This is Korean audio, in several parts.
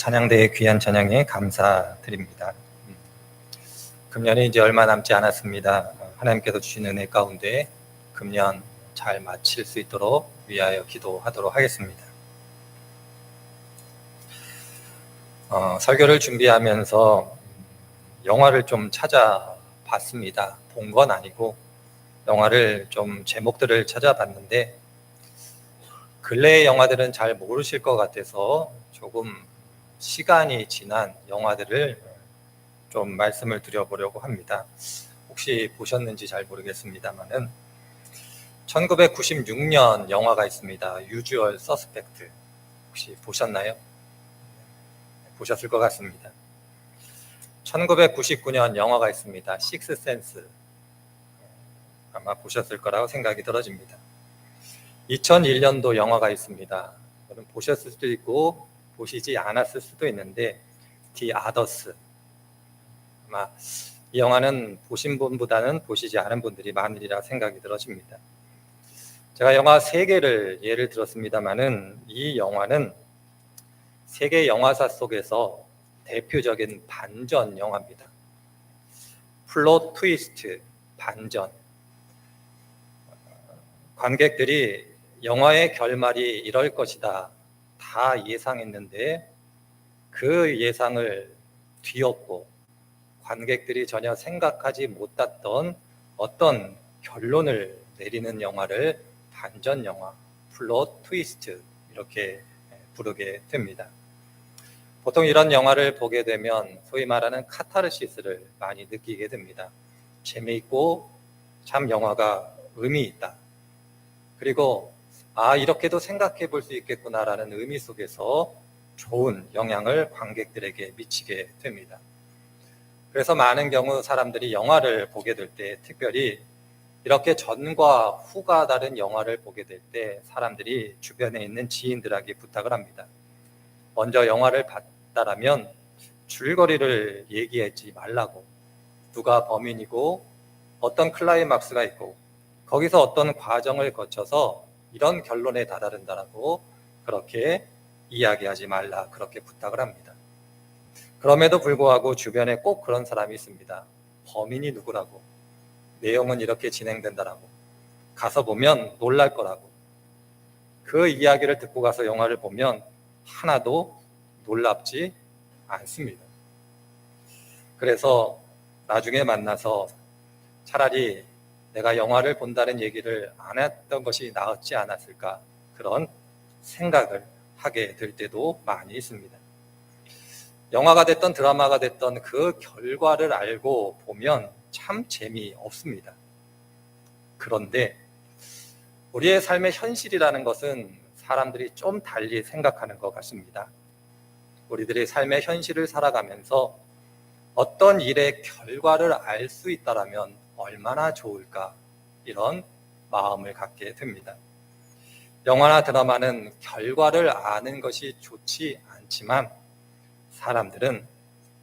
찬양대의 귀한 찬양에 감사드립니다. 음, 금년이 이제 얼마 남지 않았습니다. 어, 하나님께서 주신 은혜 가운데 금년 잘 마칠 수 있도록 위하여 기도하도록 하겠습니다. 어, 설교를 준비하면서 영화를 좀 찾아봤습니다. 본 건 아니고 영화를 좀 제목들을 찾아봤는데 근래의 영화들은 잘 모르실 것 같아서 조금 시간이 지난 영화들을 좀 말씀을 드려보려고 합니다. 혹시 보셨는지 잘 모르겠습니다만은 1996년 영화가 있습니다. 유주얼 서스펙트. 혹시 보셨나요? 보셨을 것 같습니다. 1999년 영화가 있습니다. 식스 센스. 아마 보셨을 거라고 생각이 들어집니다. 2001년도 영화가 있습니다. 보셨을 수도 있고 보시지 않았을 수도 있는데 디 아더스 아마 이 영화는 보신 분보다는 보시지 않은 분들이 많으리라 생각이 들어집니다. 제가 영화 세 개를 예를 들었습니다만은 이 영화는 세계 영화사 속에서 대표적인 반전 영화입니다. 플롯 트위스트 반전 관객들이 영화의 결말이 이럴 것이다 다 예상했는데 그 예상을 뒤엎고 관객들이 전혀 생각하지 못했던 어떤 결론을 내리는 영화를 반전 영화, 플롯 트위스트 이렇게 부르게 됩니다. 보통 이런 영화를 보게 되면 소위 말하는 카타르시스를 많이 느끼게 됩니다. 재미있고 참 영화가 의미 있다. 그리고 아, 이렇게도 생각해 볼 수 있겠구나라는 의미 속에서 좋은 영향을 관객들에게 미치게 됩니다. 그래서 많은 경우 사람들이 영화를 보게 될 때 특별히 이렇게 전과 후가 다른 영화를 보게 될 때 사람들이 주변에 있는 지인들에게 부탁을 합니다. 먼저 영화를 봤다라면 줄거리를 얘기하지 말라고 누가 범인이고 어떤 클라이막스가 있고 거기서 어떤 과정을 거쳐서 이런 결론에 다다른다라고 그렇게 이야기하지 말라 그렇게 부탁을 합니다. 그럼에도 불구하고 주변에 꼭 그런 사람이 있습니다. 범인이 누구라고 내용은 이렇게 진행된다라고 가서 보면 놀랄 거라고 그 이야기를 듣고 가서 영화를 보면 하나도 놀랍지 않습니다. 그래서 나중에 만나서 차라리 내가 영화를 본다는 얘기를 안 했던 것이 나았지 않았을까 그런 생각을 하게 될 때도 많이 있습니다. 영화가 됐던 드라마가 됐던 그 결과를 알고 보면 참 재미없습니다. 그런데 우리의 삶의 현실이라는 것은 사람들이 좀 달리 생각하는 것 같습니다. 우리들의 삶의 현실을 살아가면서 어떤 일의 결과를 알 수 있다라면 얼마나 좋을까 이런 마음을 갖게 됩니다. 영화나 드라마는 결과를 아는 것이 좋지 않지만 사람들은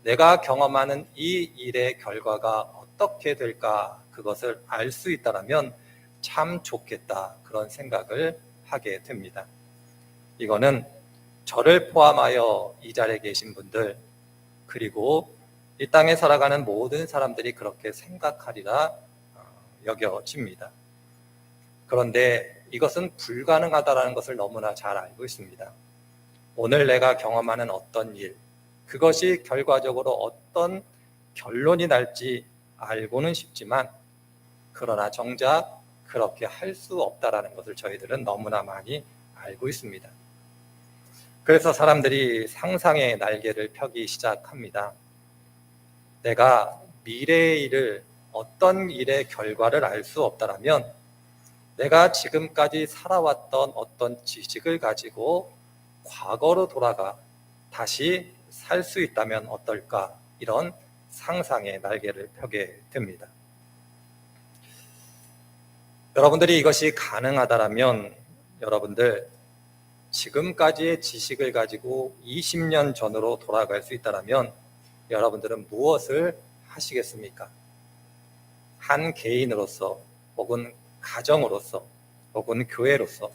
내가 경험하는 이 일의 결과가 어떻게 될까 그것을 알 수 있다면 참 좋겠다 그런 생각을 하게 됩니다. 이거는 저를 포함하여 이 자리에 계신 분들 그리고 이 땅에 살아가는 모든 사람들이 그렇게 생각하리라 어, 여겨집니다. 그런데 이것은 불가능하다라는 것을 너무나 잘 알고 있습니다. 오늘 내가 경험하는 어떤 일, 그것이 결과적으로 어떤 결론이 날지 알고는 싶지만, 그러나 정작 그렇게 할 수 없다라는 것을 저희들은 너무나 많이 알고 있습니다. 그래서 사람들이 상상의 날개를 펴기 시작합니다. 내가 미래의 일을 어떤 일의 결과를 알 수 없다라면 내가 지금까지 살아왔던 어떤 지식을 가지고 과거로 돌아가 다시 살 수 있다면 어떨까 이런 상상의 날개를 펴게 됩니다. 여러분들이 이것이 가능하다라면 여러분들 지금까지의 지식을 가지고 20년 전으로 돌아갈 수 있다라면 여러분들은 무엇을 하시겠습니까? 한 개인으로서 혹은 가정으로서 혹은 교회로서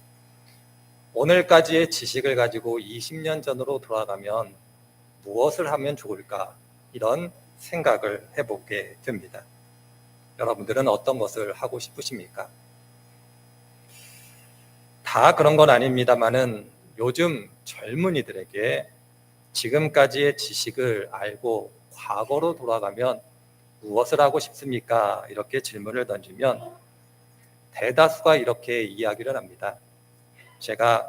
오늘까지의 지식을 가지고 20년 전으로 돌아가면 무엇을 하면 좋을까 이런 생각을 해보게 됩니다. 여러분들은 어떤 것을 하고 싶으십니까? 다 그런 건 아닙니다만은 요즘 젊은이들에게 지금까지의 지식을 알고 과거로 돌아가면 무엇을 하고 싶습니까? 이렇게 질문을 던지면 대다수가 이렇게 이야기를 합니다. 제가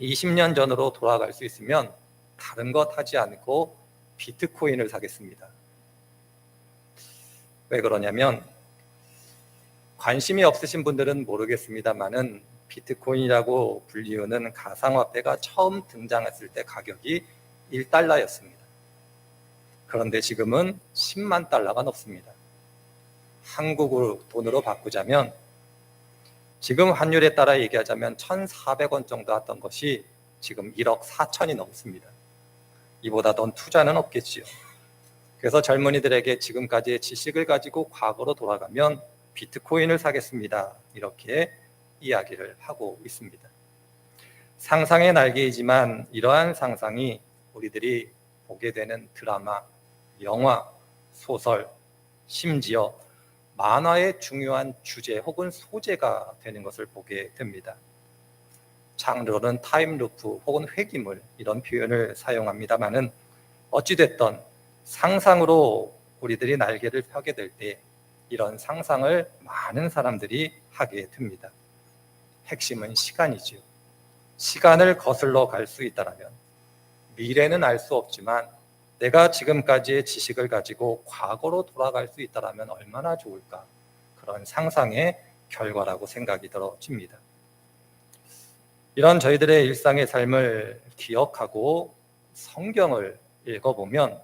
20년 전으로 돌아갈 수 있으면 다른 것 하지 않고 비트코인을 사겠습니다. 왜 그러냐면 관심이 없으신 분들은 모르겠습니다만은 비트코인이라고 불리우는 가상화폐가 처음 등장했을 때 가격이 1달러였습니다. 그런데 지금은 10만 달러가 넘습니다. 한국 돈으로 바꾸자면 지금 환율에 따라 얘기하자면 1,400원 정도 했던 것이 지금 1억 4천이 넘습니다. 이보다 더 투자는 없겠지요. 그래서 젊은이들에게 지금까지의 지식을 가지고 과거로 돌아가면 비트코인을 사겠습니다. 이렇게 이야기를 하고 있습니다. 상상의 날개이지만 이러한 상상이 우리들이 보게 되는 드라마, 영화, 소설, 심지어 만화의 중요한 주제 혹은 소재가 되는 것을 보게 됩니다. 장르로는 타임루프 혹은 회기물 이런 표현을 사용합니다만은 어찌됐던 상상으로 우리들이 날개를 펴게 될 때 이런 상상을 많은 사람들이 하게 됩니다. 핵심은 시간이지요. 시간을 거슬러 갈 수 있다면 미래는 알 수 없지만 내가 지금까지의 지식을 가지고 과거로 돌아갈 수 있다면 얼마나 좋을까 그런 상상의 결과라고 생각이 들어집니다. 이런 저희들의 일상의 삶을 기억하고 성경을 읽어보면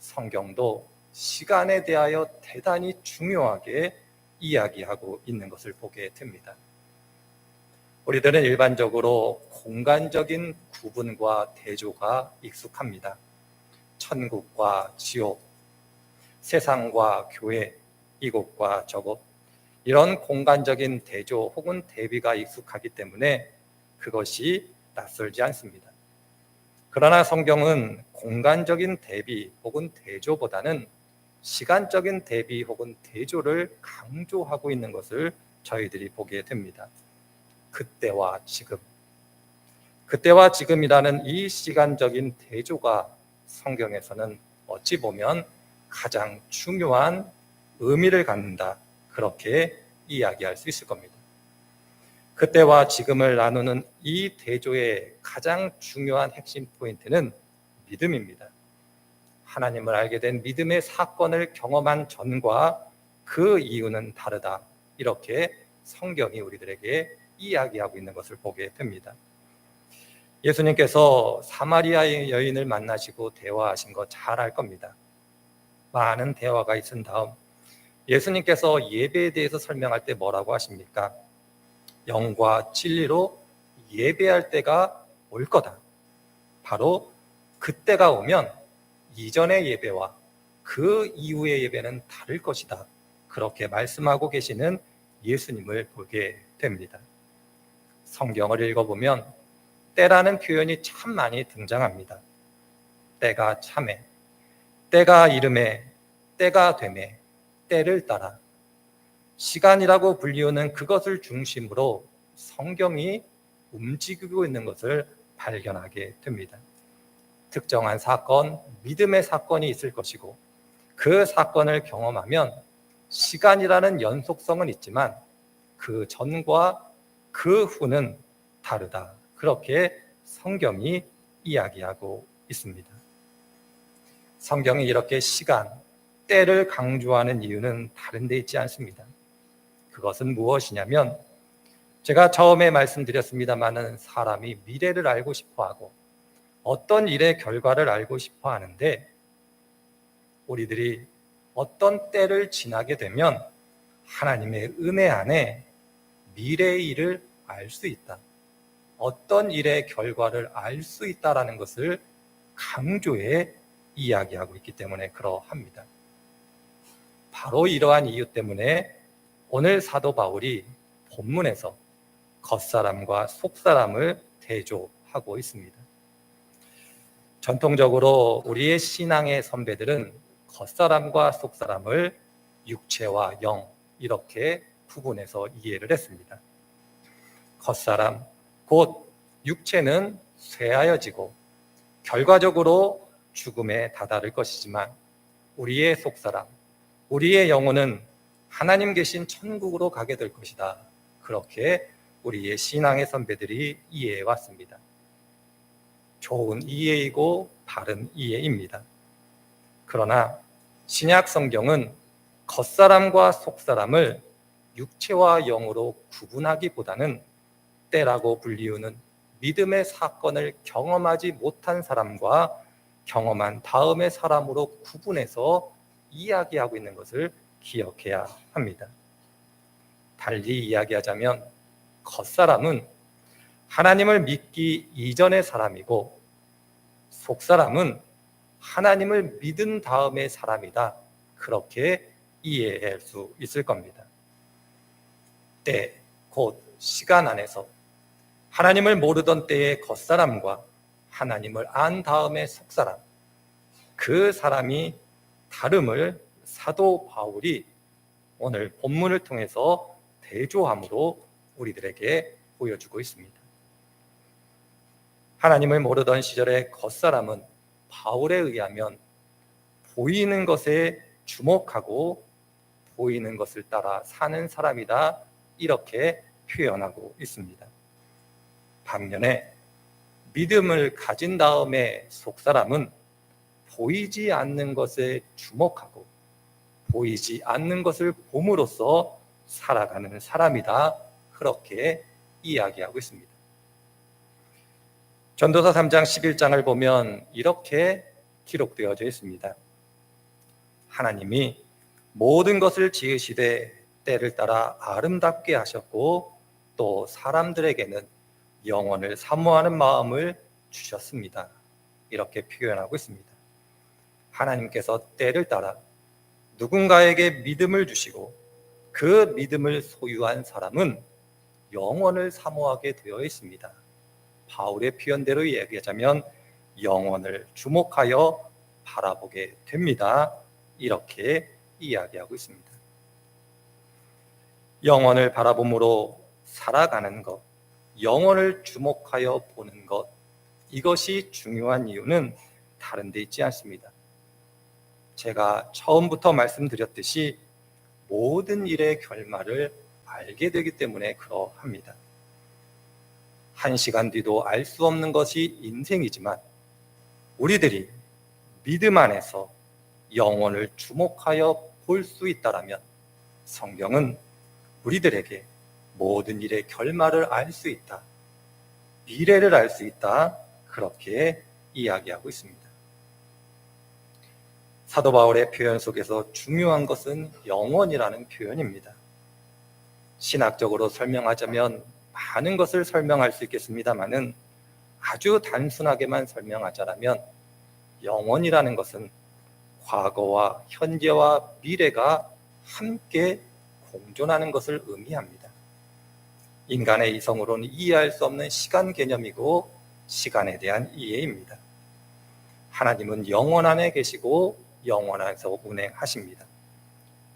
성경도 시간에 대하여 대단히 중요하게 이야기하고 있는 것을 보게 됩니다. 우리들은 일반적으로 공간적인 구분과 대조가 익숙합니다. 천국과 지옥, 세상과 교회, 이곳과 저곳, 이런 공간적인 대조 혹은 대비가 익숙하기 때문에 그것이 낯설지 않습니다. 그러나 성경은 공간적인 대비 혹은 대조보다는 시간적인 대비 혹은 대조를 강조하고 있는 것을 저희들이 보게 됩니다. 그때와 지금. 그때와 지금이라는 이 시간적인 대조가 성경에서는 어찌 보면 가장 중요한 의미를 갖는다. 그렇게 이야기할 수 있을 겁니다. 그때와 지금을 나누는 이 대조의 가장 중요한 핵심 포인트는 믿음입니다. 하나님을 알게 된 믿음의 사건을 경험한 전과 그 이유는 다르다. 이렇게 성경이 우리들에게 이야기하고 있는 것을 보게 됩니다. 예수님께서 사마리아의 여인을 만나시고 대화하신 거 잘 알 겁니다. 많은 대화가 있은 다음 예수님께서 예배에 대해서 설명할 때 뭐라고 하십니까? 영과 진리로 예배할 때가 올 거다. 바로 그때가 오면 이전의 예배와 그 이후의 예배는 다를 것이다. 그렇게 말씀하고 계시는 예수님을 보게 됩니다. 성경을 읽어보면 때라는 표현이 참 많이 등장합니다. 때가 참에, 때가 이름에, 때가 됨에, 때를 따라 시간이라고 불리우는 그것을 중심으로 성경이 움직이고 있는 것을 발견하게 됩니다. 특정한 사건, 믿음의 사건이 있을 것이고 그 사건을 경험하면 시간이라는 연속성은 있지만 그 전과 그 후는 다르다. 그렇게 성경이 이야기하고 있습니다. 성경이 이렇게 시간, 때를 강조하는 이유는 다른 데 있지 않습니다. 그것은 무엇이냐면 제가 처음에 말씀드렸습니다만은 사람이 미래를 알고 싶어 하고 어떤 일의 결과를 알고 싶어 하는데 우리들이 어떤 때를 지나게 되면 하나님의 은혜 안에 미래의 일을 알 수 있다. 어떤 일의 결과를 알 수 있다라는 것을 강조해 이야기하고 있기 때문에 그러합니다. 바로 이러한 이유 때문에 오늘 사도 바울이 본문에서 겉사람과 속사람을 대조하고 있습니다. 전통적으로 우리의 신앙의 선배들은 겉사람과 속사람을 육체와 영 이렇게 구분해서 이해를 했습니다. 겉사람 곧 육체는 쇠하여지고 결과적으로 죽음에 다다를 것이지만 우리의 속사람, 우리의 영혼은 하나님 계신 천국으로 가게 될 것이다. 그렇게 우리의 신앙의 선배들이 이해해 왔습니다. 좋은 이해이고 바른 이해입니다. 그러나 신약 성경은 겉사람과 속사람을 육체와 영으로 구분하기보다는 때라고 불리우는 믿음의 사건을 경험하지 못한 사람과 경험한 다음의 사람으로 구분해서 이야기하고 있는 것을 기억해야 합니다. 달리 이야기하자면 겉사람은 하나님을 믿기 이전의 사람이고 속사람은 하나님을 믿은 다음의 사람이다. 그렇게 이해할 수 있을 겁니다. 때, 곧 시간 안에서 하나님을 모르던 때의 겉사람과 하나님을 안 다음의 속사람, 그 사람이 다름을 사도 바울이 오늘 본문을 통해서 대조함으로 우리들에게 보여주고 있습니다. 하나님을 모르던 시절의 겉사람은 바울에 의하면 보이는 것에 주목하고 보이는 것을 따라 사는 사람이다 이렇게 표현하고 있습니다. 반면에 믿음을 가진 다음에 속 사람은 보이지 않는 것에 주목하고 보이지 않는 것을 봄으로써 살아가는 사람이다 그렇게 이야기하고 있습니다. 전도서 3장 11장을 보면 이렇게 기록되어져 있습니다. 하나님이 모든 것을 지으시되 때를 따라 아름답게 하셨고 또 사람들에게는 영원을 사모하는 마음을 주셨습니다. 이렇게 표현하고 있습니다. 하나님께서 때를 따라 누군가에게 믿음을 주시고 그 믿음을 소유한 사람은 영원을 사모하게 되어 있습니다. 바울의 표현대로 이야기하자면 영원을 주목하여 바라보게 됩니다. 이렇게 이야기하고 있습니다. 영원을 바라봄으로 살아가는 것, 영원을 주목하여 보는 것, 이것이 중요한 이유는 다른 데 있지 않습니다. 제가 처음부터 말씀드렸듯이 모든 일의 결말을 알게 되기 때문에 그러합니다. 한 시간 뒤도 알 수 없는 것이 인생이지만 우리들이 믿음 안에서 영혼을 주목하여 볼 수 있다라면 성경은 우리들에게 모든 일의 결말을 알 수 있다. 미래를 알 수 있다. 그렇게 이야기하고 있습니다. 사도 바울의 표현 속에서 중요한 것은 영원이라는 표현입니다. 신학적으로 설명하자면 많은 것을 설명할 수 있겠습니다만은 아주 단순하게만 설명하자면 영원이라는 것은 과거와 현재와 미래가 함께 공존하는 것을 의미합니다. 인간의 이성으로는 이해할 수 없는 시간 개념이고 시간에 대한 이해입니다. 하나님은 영원 안에 계시고 영원 안에서 운행하십니다.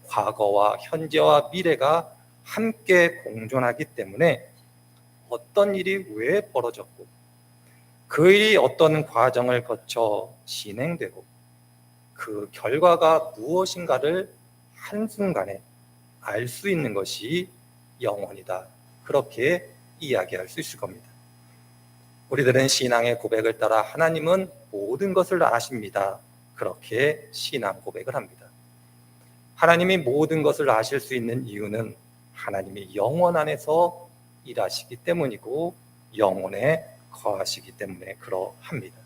과거와 현재와 미래가 함께 공존하기 때문에 어떤 일이 왜 벌어졌고 그 일이 어떤 과정을 거쳐 진행되고 그 결과가 무엇인가를 한순간에 알 수 있는 것이 영원이다. 그렇게 이야기할 수 있을 겁니다. 우리들은 신앙의 고백을 따라 하나님은 모든 것을 아십니다. 그렇게 신앙 고백을 합니다. 하나님이 모든 것을 아실 수 있는 이유는 하나님이 영원 안에서 일하시기 때문이고 영혼에 거하시기 때문에 그러합니다.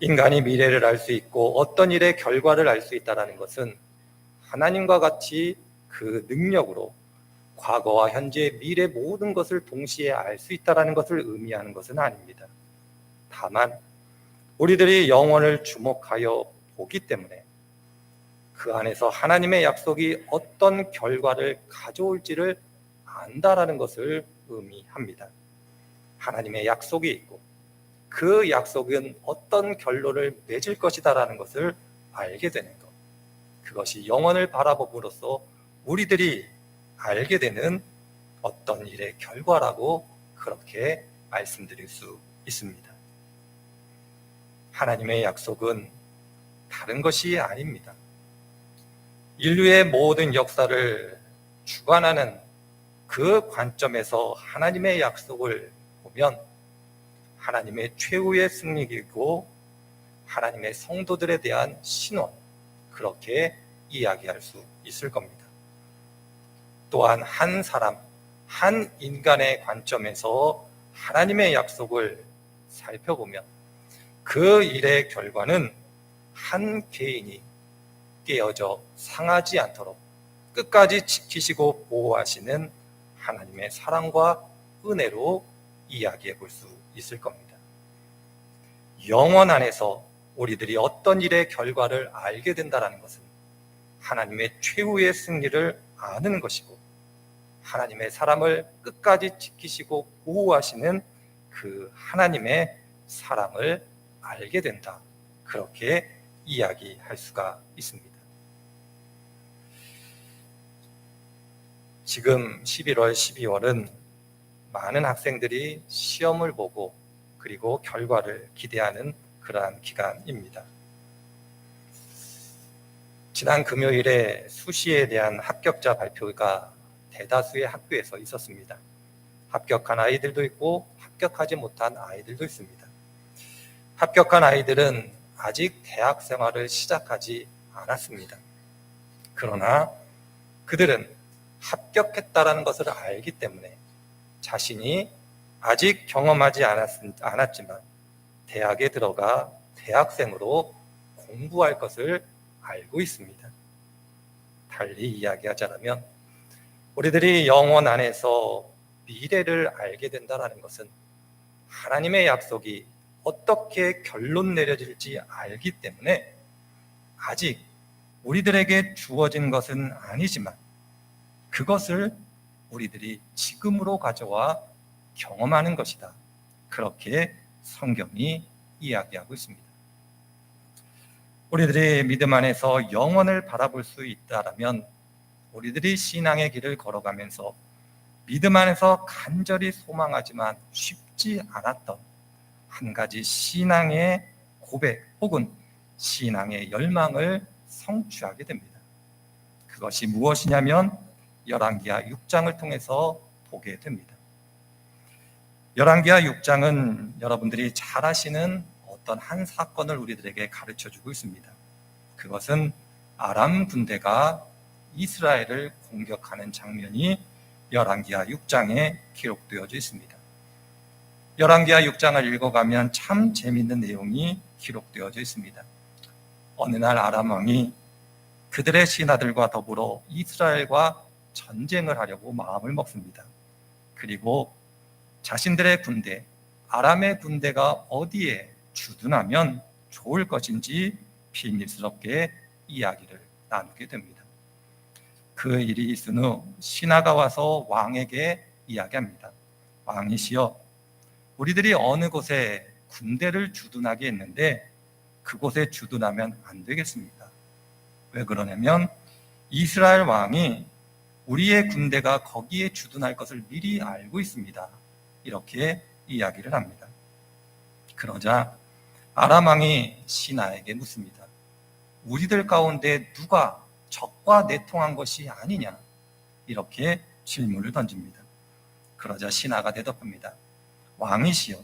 인간이 미래를 알 수 있고 어떤 일의 결과를 알 수 있다는 것은 하나님과 같이 그 능력으로 과거와 현재, 미래 모든 것을 동시에 알 수 있다는 것을 의미하는 것은 아닙니다. 다만 우리들이 영혼을 주목하여 보기 때문에 그 안에서 하나님의 약속이 어떤 결과를 가져올지를 안다라는 것을 의미합니다. 하나님의 약속이 있고 그 약속은 어떤 결론을 맺을 것이다라는 것을 알게 되는 것. 그것이 영원을 바라봄으로써 우리들이 알게 되는 어떤 일의 결과라고 그렇게 말씀드릴 수 있습니다. 하나님의 약속은 다른 것이 아닙니다. 인류의 모든 역사를 주관하는 그 관점에서 하나님의 약속을 보면 하나님의 최후의 승리이고 하나님의 성도들에 대한 신원 그렇게 이야기할 수 있을 겁니다. 또한 한 사람, 한 인간의 관점에서 하나님의 약속을 살펴보면 그 일의 결과는 한 개인이 깨어져 상하지 않도록 끝까지 지키시고 보호하시는 하나님의 사랑과 은혜로 이야기해 볼 수 있을 겁니다. 영원 안에서 우리들이 어떤 일의 결과를 알게 된다는 것은 하나님의 최후의 승리를 아는 것이고 하나님의 사람을 끝까지 지키시고 보호하시는 그 하나님의 사랑을 알게 된다. 그렇게 이야기할 수가 있습니다. 지금 11월, 12월은 많은 학생들이 시험을 보고 그리고 결과를 기대하는 그러한 기간입니다. 지난 금요일에 수시에 대한 합격자 발표가 대다수의 학교에서 있었습니다. 합격한 아이들도 있고 합격하지 못한 아이들도 있습니다. 합격한 아이들은 아직 대학 생활을 시작하지 않았습니다. 그러나 그들은 합격했다라는 것을 알기 때문에 자신이 아직 경험하지 않았, 지만 대학에 들어가 대학생으로 공부할 것을 알고 있습니다. 달리 이야기하자면 우리들이 영원 안에서 미래를 알게 된다는 것은 하나님의 약속이 어떻게 결론 내려질지 알기 때문에 아직 우리들에게 주어진 것은 아니지만 그것을 우리들이 지금으로 가져와 경험하는 것이다. 그렇게 성경이 이야기하고 있습니다. 우리들이 믿음 안에서 영원을 바라볼 수 있다라면 우리들이 신앙의 길을 걸어가면서 믿음 안에서 간절히 소망하지만 쉽지 않았던 한 가지 신앙의 고백 혹은 신앙의 열망을 성취하게 됩니다. 그것이 무엇이냐면 열왕기하 6장을 통해서 보게 됩니다. 열왕기하 6장은 여러분들이 잘 아시는 어떤 한 사건을 우리들에게 가르쳐 주고 있습니다. 그것은 아람 군대가 이스라엘을 공격하는 장면이 열왕기하 6장에 기록되어져 있습니다. 열왕기하 6장을 읽어가면 참 재미있는 내용이 기록되어져 있습니다. 어느 날 아람 왕이 그들의 신하들과 더불어 이스라엘과 전쟁을 하려고 마음을 먹습니다. 그리고 자신들의 군대, 아람의 군대가 어디에 주둔하면 좋을 것인지 비밀스럽게 이야기를 나누게 됩니다. 그 일이 있은 후 신하가 와서 왕에게 이야기합니다. 왕이시여, 우리들이 어느 곳에 군대를 주둔하게 했는데 그곳에 주둔하면 안 되겠습니다. 왜 그러냐면 이스라엘 왕이 우리의 군대가 거기에 주둔할 것을 미리 알고 있습니다. 이렇게 이야기를 합니다. 그러자 아람 왕이 신하에게 묻습니다. 우리들 가운데 누가 적과 내통한 것이 아니냐? 이렇게 질문을 던집니다. 그러자 신하가 대답합니다. 왕이시여,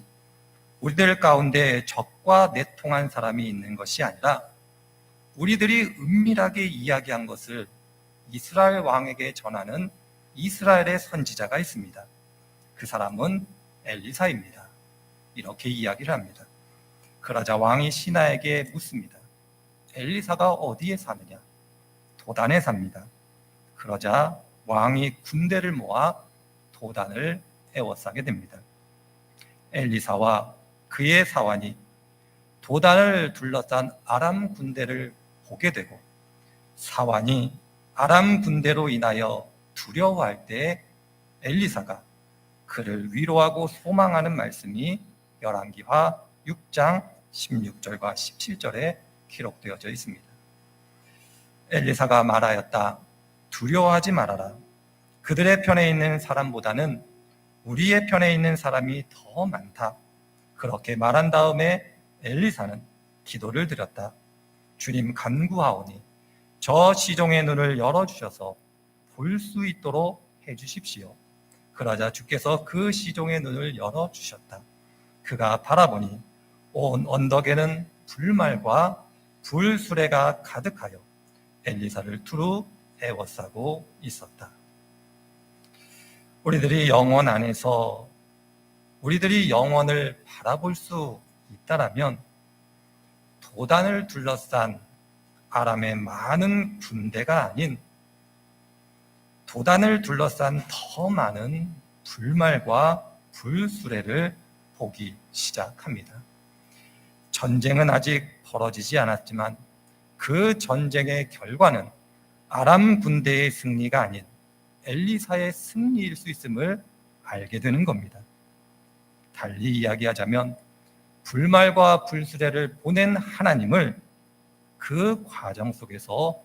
우리들 가운데 적과 내통한 사람이 있는 것이 아니라 우리들이 은밀하게 이야기한 것을 이스라엘 왕에게 전하는 이스라엘의 선지자가 있습니다. 그 사람은 엘리사입니다. 이렇게 이야기를 합니다. 그러자 왕이 신하에게 묻습니다. 엘리사가 어디에 사느냐? 도단에 삽니다. 그러자 왕이 군대를 모아 도단을 에워싸게 됩니다. 엘리사와 그의 사환이 도단을 둘러싼 아람 군대를 보게 되고 사환이 아람 군대로 인하여 두려워할 때 엘리사가 그를 위로하고 소망하는 말씀이 열왕기하 6장 16절과 17절에 기록되어져 있습니다. 엘리사가 말하였다. 두려워하지 말아라. 그들의 편에 있는 사람보다는 우리의 편에 있는 사람이 더 많다. 그렇게 말한 다음에 엘리사는 기도를 드렸다. 주님 간구하오니 저 시종의 눈을 열어주셔서 볼 수 있도록 해주십시오. 그러자 주께서 그 시종의 눈을 열어주셨다. 그가 바라보니 온 언덕에는 불말과 불수레가 가득하여 엘리사를 두루 에워싸고 있었다. 우리들이 영원 안에서 우리들이 영원을 바라볼 수 있다라면 도단을 둘러싼 아람의 많은 군대가 아닌 도단을 둘러싼 더 많은 불말과 불수레를 보기 시작합니다. 전쟁은 아직 벌어지지 않았지만 그 전쟁의 결과는 아람 군대의 승리가 아닌 엘리사의 승리일 수 있음을 알게 되는 겁니다. 달리 이야기하자면 불말과 불수레를 보낸 하나님을 그 과정 속에서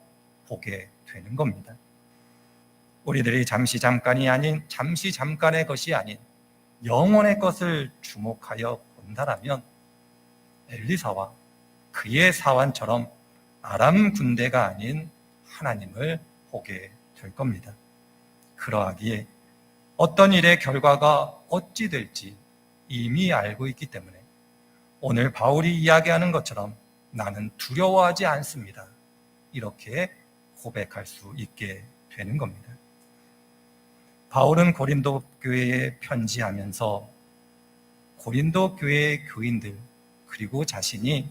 보게 되는 겁니다. 우리들이 잠시 잠깐이 아닌 잠시 잠깐의 것이 아닌 영원의 것을 주목하여 본다라면 엘리사와 그의 사환처럼 아람 군대가 아닌 하나님을 보게 될 겁니다. 그러하기에 어떤 일의 결과가 어찌 될지 이미 알고 있기 때문에 오늘 바울이 이야기하는 것처럼 나는 두려워하지 않습니다. 이렇게 고백할 수 있게 되는 겁니다. 바울은 고린도 교회에 편지하면서 고린도 교회의 교인들 그리고 자신이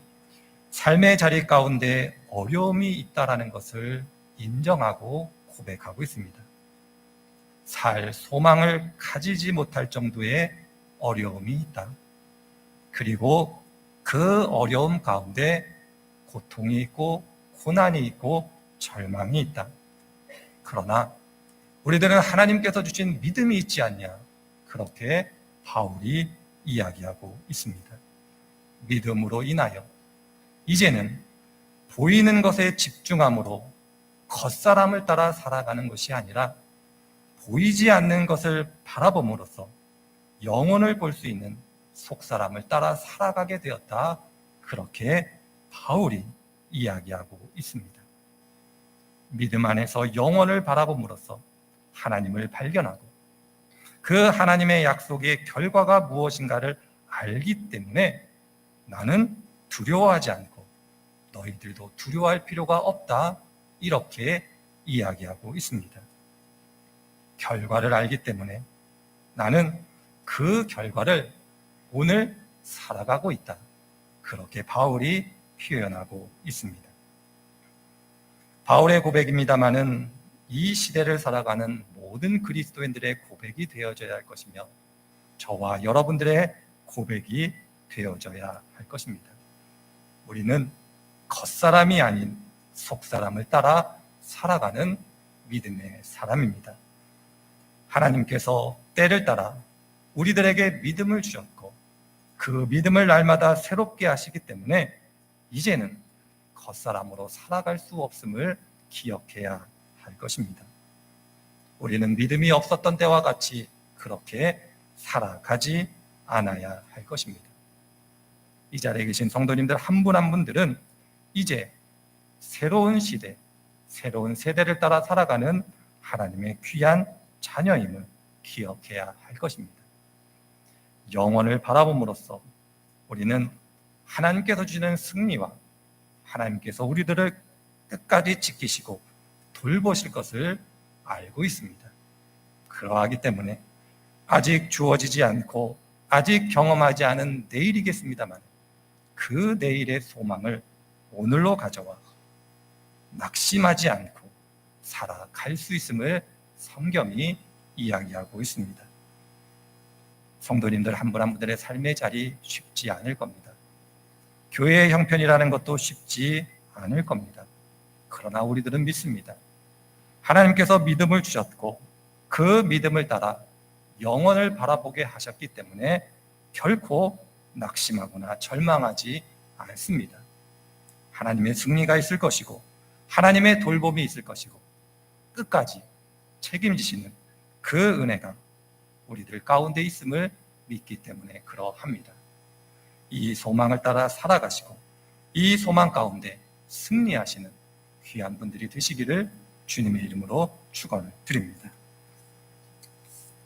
삶의 자리 가운데 어려움이 있다라는 것을 인정하고 고백하고 있습니다. 살 소망을 가지지 못할 정도의 어려움이 있다. 그리고 그 어려움 가운데 고통이 있고 고난이 있고 절망이 있다. 그러나 우리들은 하나님께서 주신 믿음이 있지 않냐. 그렇게 바울이 이야기하고 있습니다. 믿음으로 인하여 이제는 보이는 것에 집중함으로 겉사람을 따라 살아가는 것이 아니라 보이지 않는 것을 바라봄으로써 영혼을 볼 수 있는 속사람을 따라 살아가게 되었다. 그렇게 바울이 이야기하고 있습니다. 믿음 안에서 영혼을 바라봄으로써 하나님을 발견하고 그 하나님의 약속의 결과가 무엇인가를 알기 때문에 나는 두려워하지 않고 너희들도 두려워할 필요가 없다. 이렇게 이야기하고 있습니다. 결과를 알기 때문에 나는 그 결과를 오늘 살아가고 있다. 그렇게 바울이 표현하고 있습니다. 바울의 고백입니다만은 이 시대를 살아가는 모든 그리스도인들의 고백이 되어져야 할 것이며 저와 여러분들의 고백이 되어져야 할 것입니다. 우리는 겉사람이 아닌 속사람을 따라 살아가는 믿음의 사람입니다. 하나님께서 때를 따라 우리들에게 믿음을 주셨고 그 믿음을 날마다 새롭게 하시기 때문에 이제는 겉사람으로 살아갈 수 없음을 기억해야 할 것입니다. 우리는 믿음이 없었던 때와 같이 그렇게 살아가지 않아야 할 것입니다. 이 자리에 계신 성도님들 한 분한 분들은 이제 새로운 시대, 새로운 세대를 따라 살아가는 하나님의 귀한 자녀임을 기억해야 할 것입니다. 영원을 바라봄으로써 우리는 하나님께서 주시는 승리와 하나님께서 우리들을 끝까지 지키시고 돌보실 것을 알고 있습니다. 그러하기 때문에 아직 주어지지 않고 아직 경험하지 않은 내일이겠습니다만 그 내일의 소망을 오늘로 가져와 낙심하지 않고 살아갈 수 있음을 성경이 이야기하고 있습니다. 성도님들 한 분 한 분들의 삶의 자리 쉽지 않을 겁니다. 교회의 형편이라는 것도 쉽지 않을 겁니다. 그러나 우리들은 믿습니다. 하나님께서 믿음을 주셨고 그 믿음을 따라 영원을 바라보게 하셨기 때문에 결코 낙심하거나 절망하지 않습니다. 하나님의 승리가 있을 것이고 하나님의 돌봄이 있을 것이고 끝까지 책임지시는 그 은혜가 우리들 가운데 있음을 믿기 때문에 그러합니다. 이 소망을 따라 살아가시고 이 소망 가운데 승리하시는 귀한 분들이 되시기를 주님의 이름으로 축원을 드립니다.